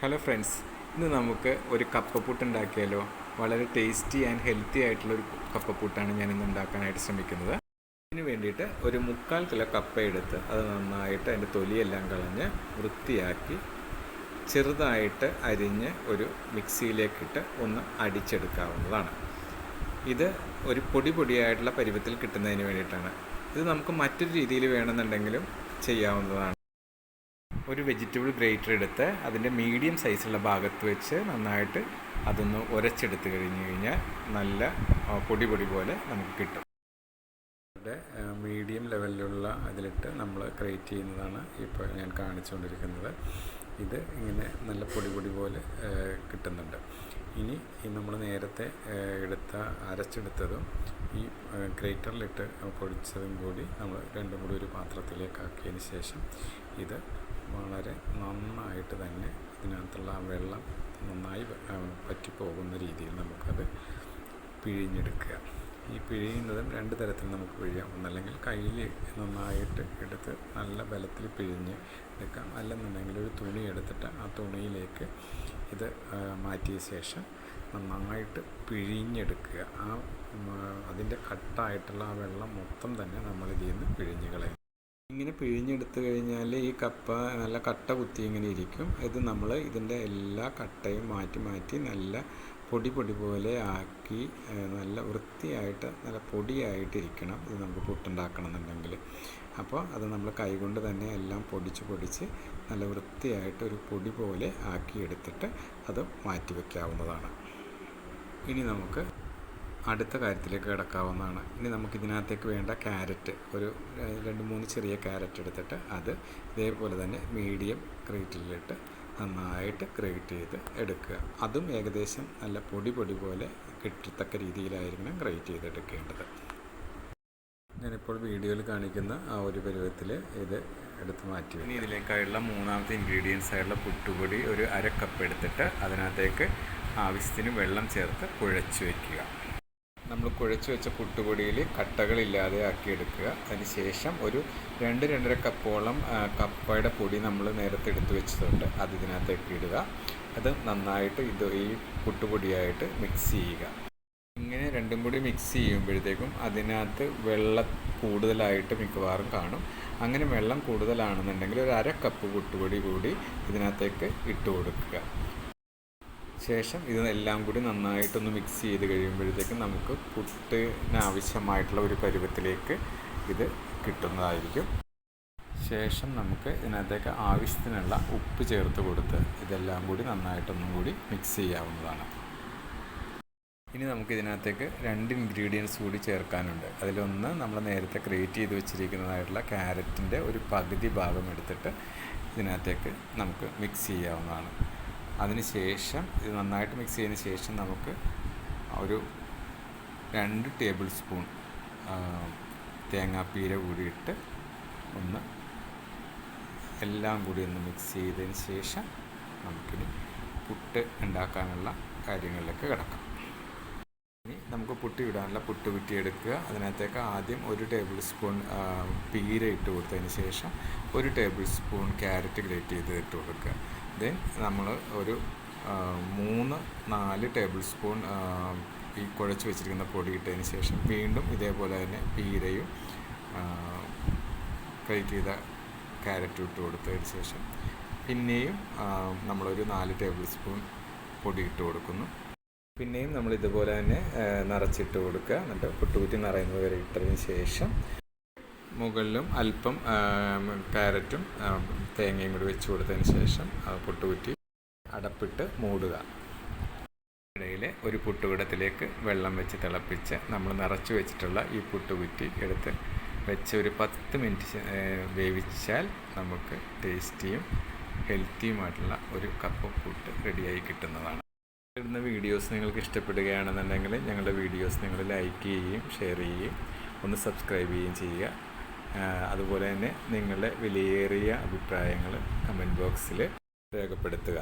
Hello friends ഇന്ന് നമുക്ക് ഒരു കപ്പപ്പുട്ട് ഉണ്ടാക്കിയാലോ? വളരെ ടേസ്റ്റി ആൻഡ് ഹെൽത്തി ആയിട്ടുള്ള ഒരു കപ്പപ്പുട്ടാണ് ഞാൻ ഇന്ന് ഉണ്ടാക്കാനായിട്ട് ശ്രമിക്കുന്നത്. ഇതിന് വേണ്ടിയിട്ട് ഒരു മുക്കാൽ കിലോ കപ്പ എടുത്ത് അത് നന്നായിട്ട് അതിന്റെ തൊലിയെല്ലാം കളഞ്ഞ് വൃത്തിയാക്കി ചെറുതായിട്ട് അരിഞ്ഞ് ഒരു മിക്സിയിലേക്കിട്ട് ഒന്ന് അടിച്ചെടുക്കാവുന്നതാണ്. ഇത് ഒരു പൊടി പൊടിയായിട്ടുള്ള പരുവത്തിൽ കിട്ടുന്നതിന് വേണ്ടിയിട്ടാണ്. ഇത് നമുക്ക് മറ്റൊരു രീതിയിൽ വേണമെന്നുണ്ടെങ്കിലും ചെയ്യാവുന്നതാണ്. ഒരു വെജിറ്റബിൾ ഗ്രേറ്റർ എടുത്ത് അതിന്റെ മീഡിയം സൈസുള്ള ഭാഗത്ത് വെച്ച് നന്നായിട്ട് അതൊന്ന് ഉരച്ചെടുത്ത് കഴിഞ്ഞ് കഴിഞ്ഞാൽ നല്ല പൊടി പൊടി പോലെ നമുക്ക് കിട്ടും. മീഡിയം ലെവലിലുള്ള അതിലിട്ട് നമ്മൾ ക്രിയേറ്റ് ചെയ്യുന്നതാണ് ഇപ്പോൾ ഞാൻ കാണിച്ചുകൊണ്ടിരിക്കുന്നത്. ഇത് ഇങ്ങനെ നല്ല പൊടി പൊടി പോലെ കിട്ടുന്നുണ്ട്. ഇനി ഈ നമ്മൾ നേരത്തെ എടുത്ത അരച്ചെടുത്തതും ഈ ഗ്രേറ്ററിലിട്ട് പൊടിച്ചതും കൂടി നമ്മൾ രണ്ടും കൂടി ഒരു പാത്രത്തിലേക്ക് ആക്കിയതിന് ശേഷം ഇത് വളരെ നന്നായിട്ട് തന്നെ ഇതിനകത്തുള്ള ആ വെള്ളം നന്നായി പറ്റിപ്പോകുന്ന രീതിയിൽ നമുക്കത് പിഴിഞ്ഞെടുക്കുക. ഈ പിഴിയുന്നതും രണ്ട് തരത്തിൽ നമുക്ക് പിഴിയാം. ഒന്നല്ലെങ്കിൽ കയ്യിൽ നന്നായിട്ട് എടുത്ത് നല്ല ബലത്തിൽ പിഴിഞ്ഞ് എടുക്കാം. അല്ലെന്നുണ്ടെങ്കിൽ ഒരു തുണി എടുത്തിട്ട് ആ തുണിയിലേക്ക് ഇത് മാറ്റിയ ശേഷം നന്നായിട്ട് പിഴിഞ്ഞെടുക്കുക. ആ അതിന്റെ കട്ടായിട്ടുള്ള ആ വെള്ളം മൊത്തം തന്നെ നമ്മൾ ഇതിൽ നിന്ന് പിഴിഞ്ഞ് കളയും ഇങ്ങനെ പിഴിഞ്ഞെടുത്തു കഴിഞ്ഞാൽ ഈ കപ്പ നല്ല കട്ട കുത്തി ഇങ്ങനെ ഇരിക്കും. ഇത് നമ്മൾ ഇതിന്റെ എല്ലാ കട്ടയും മാറ്റി മാറ്റി നല്ല പൊടി പൊടി പോലെ ആക്കി നല്ല വൃത്തിയായിട്ട് നല്ല പൊടിയായിട്ടിരിക്കണം ഇത് നമുക്ക് പുട്ടുണ്ടാക്കണം എന്നുണ്ടെങ്കിൽ. അപ്പോൾ അത് നമ്മൾ കൈകൊണ്ട് തന്നെ എല്ലാം പൊടിച്ച് പൊടിച്ച് നല്ല വൃത്തിയായിട്ട് ഒരു പൊടി പോലെ ആക്കിയെടുത്തിട്ട് അത് മാറ്റി വയ്ക്കാവുന്നതാണ് ഇനി നമുക്ക് അടുത്ത കാര്യത്തിലേക്ക് കിടക്കാവുന്നതാണ്. ഇനി നമുക്ക് ഇതിനകത്തേക്ക് വേണ്ട ക്യാരറ്റ് ഒരു രണ്ട് മൂന്ന് ചെറിയ ക്യാരറ്റ് എടുത്തിട്ട് അത് ഇതേപോലെ തന്നെ മീഡിയം ഗ്രേറ്റിലിട്ട് നന്നായിട്ട് ഗ്രേറ്റ് ചെയ്ത് എടുക്കുക. അതും ഏകദേശം നല്ല പൊടി പൊടി പോലെ കിട്ടത്തക്ക രീതിയിലായിരിക്കണം ഗ്രേറ്റ് ചെയ്തെടുക്കേണ്ടത്. ഞാനിപ്പോൾ വീഡിയോയിൽ കാണിക്കുന്ന ആ ഒരു പരുവത്തിൽ ഇത് എടുത്ത് മാറ്റി ഇനി ഇതിലേക്കായുള്ള മൂന്നാമത്തെ ഇൻഗ്രീഡിയൻസ് ആയിട്ടുള്ള പുട്ടുപൊടി ഒരു അര കപ്പ് എടുത്തിട്ട് അതിനകത്തേക്ക് ആവശ്യത്തിന് വെള്ളം ചേർത്ത് കുഴച്ച് വയ്ക്കുക നമ്മൾ കുഴച്ച് വെച്ച പുട്ടുപൊടിയിൽ കട്ടകളില്ലാതെ ആക്കിയെടുക്കുക. അതിന് ശേഷം ഒരു രണ്ട് രണ്ടര കപ്പോളം കപ്പയുടെ പൊടി നമ്മൾ നേരത്തെ എടുത്ത് വെച്ചതുണ്ട് അത് ഇതിനകത്തേക്ക് ഇടുക അത് നന്നായിട്ട് ഇത് ഈ പുട്ടുപൊടിയായിട്ട് മിക്സ് ചെയ്യുക. ഇങ്ങനെ രണ്ടും കൂടി മിക്സ് ചെയ്യുമ്പോഴത്തേക്കും അതിനകത്ത് വെള്ളം കൂടുതലായിട്ട് മിക്കവാറും കാണും. അങ്ങനെ വെള്ളം കൂടുതലാണെന്നുണ്ടെങ്കിൽ ഒരു അര കപ്പ് പുട്ടുപൊടി കൂടി ഇതിനകത്തേക്ക് ഇട്ട് കൊടുക്കുക. ശേഷം ഇതെല്ലാം കൂടി നന്നായിട്ടൊന്ന് മിക്സ് ചെയ്ത് കഴിയുമ്പോഴത്തേക്കും നമുക്ക് പുട്ടിന് ആവശ്യമായിട്ടുള്ള ഒരു പരുവത്തിലേക്ക് ഇത് കിട്ടുന്നതായിരിക്കും. ശേഷം നമുക്ക് ഇതിനകത്തേക്ക് ആവശ്യത്തിനുള്ള ഉപ്പ് ചേർത്ത് കൊടുത്ത് ഇതെല്ലാം കൂടി നന്നായിട്ടൊന്നും കൂടി മിക്സ് ചെയ്യാവുന്നതാണ്. ഇനി നമുക്ക് ഇതിനകത്തേക്ക് രണ്ട് ഇൻഗ്രീഡിയൻസ് കൂടി ചേർക്കാനുണ്ട്. അതിലൊന്ന് നമ്മൾ നേരത്തെ ക്രിയേറ്റ് ചെയ്ത് വെച്ചിരിക്കുന്നതായിട്ടുള്ള ക്യാരറ്റിന്റെ ഒരു പകുതി ഭാഗം എടുത്തിട്ട് ഇതിനകത്തേക്ക് നമുക്ക് മിക്സ് ചെയ്യാവുന്നതാണ്. അതിന് ശേഷം ഇത് നന്നായിട്ട് മിക്സ് ചെയ്തതിന് ശേഷം നമുക്ക് ഒരു രണ്ട് ടേബിൾ സ്പൂൺ തേങ്ങാപ്പീര കൂടിയിട്ട് ഒന്ന് എല്ലാം കൂടി ഒന്ന് മിക്സ് ചെയ്തതിന് ശേഷം നമുക്കിനി പുട്ട് ഉണ്ടാക്കാനുള്ള കാര്യങ്ങളിലേക്ക് കിടക്കാം. ഇനി നമുക്ക് പുട്ടി ഇടാനുള്ള പുട്ട് കുറ്റി എടുക്കുക അതിനകത്തേക്ക് ആദ്യം ഒരു ടേബിൾ സ്പൂൺ പീര ഇട്ട് കൊടുത്തതിന് ശേഷം ഒരു ടേബിൾ സ്പൂൺ ക്യാരറ്റ് ഗ്രേറ്റ് ചെയ്ത് ഇട്ട് കൊടുക്കുക. ദെൻ നമ്മൾ ഒരു മൂന്ന് നാല് ടേബിൾ സ്പൂൺ ഈ കുഴച്ച് വെച്ചിരിക്കുന്ന പൊടി ഇട്ടതിന് ശേഷം വീണ്ടും ഇതേപോലെ തന്നെ പീരയും ഗ്രേറ്റ് ചെയ്ത ക്യാരറ്റ് ഇട്ട് കൊടുത്തതിന് ശേഷം പിന്നെയും നമ്മളൊരു നാല് ടേബിൾ സ്പൂൺ പൊടി ഇട്ട് കൊടുക്കുന്നു. പിന്നെയും നമ്മൾ ഇതുപോലെ തന്നെ നിറച്ചിട്ട് കൊടുക്കുക. എന്നിട്ട് പുട്ടുകുറ്റി നിറയുന്നത് വരെ ഇട്ടതിന് ശേഷം മുകളിലും അല്പം ക്യാരറ്റും തേങ്ങയും കൂടി വെച്ച് കൊടുത്തതിന് ശേഷം പുട്ടുകുറ്റി അടപ്പിട്ട് മൂടുക. ഇടയിൽ ഒരു പുട്ടുകുടത്തിലേക്ക് വെള്ളം വെച്ച് തിളപ്പിച്ച് നമ്മൾ നിറച്ച് വെച്ചിട്ടുള്ള ഈ പുട്ടുകുറ്റി എടുത്ത് വെച്ച് ഒരു പത്ത് മിനിറ്റ് വേവിച്ചാൽ നമുക്ക് ടേസ്റ്റിയും ഹെൽത്തിയുമായിട്ടുള്ള ഒരു കപ്പ് പുട്ട് റെഡിയായി കിട്ടുന്നതാണ്. ഇടുന്ന വീഡിയോസ് നിങ്ങൾക്ക് ഇഷ്ടപ്പെടുകയാണെന്നുണ്ടെങ്കിൽ ഞങ്ങളുടെ വീഡിയോസ് നിങ്ങൾ ലൈക്ക് ചെയ്യുകയും ഷെയർ ചെയ്യുകയും ഒന്ന് സബ്സ്ക്രൈബ് ചെയ്യുകയും ചെയ്യുക. അതുപോലെ തന്നെ നിങ്ങളുടെ വിലയേറിയ അഭിപ്രായങ്ങൾ കമന്റ് ബോക്സിൽ രേഖപ്പെടുത്തുക.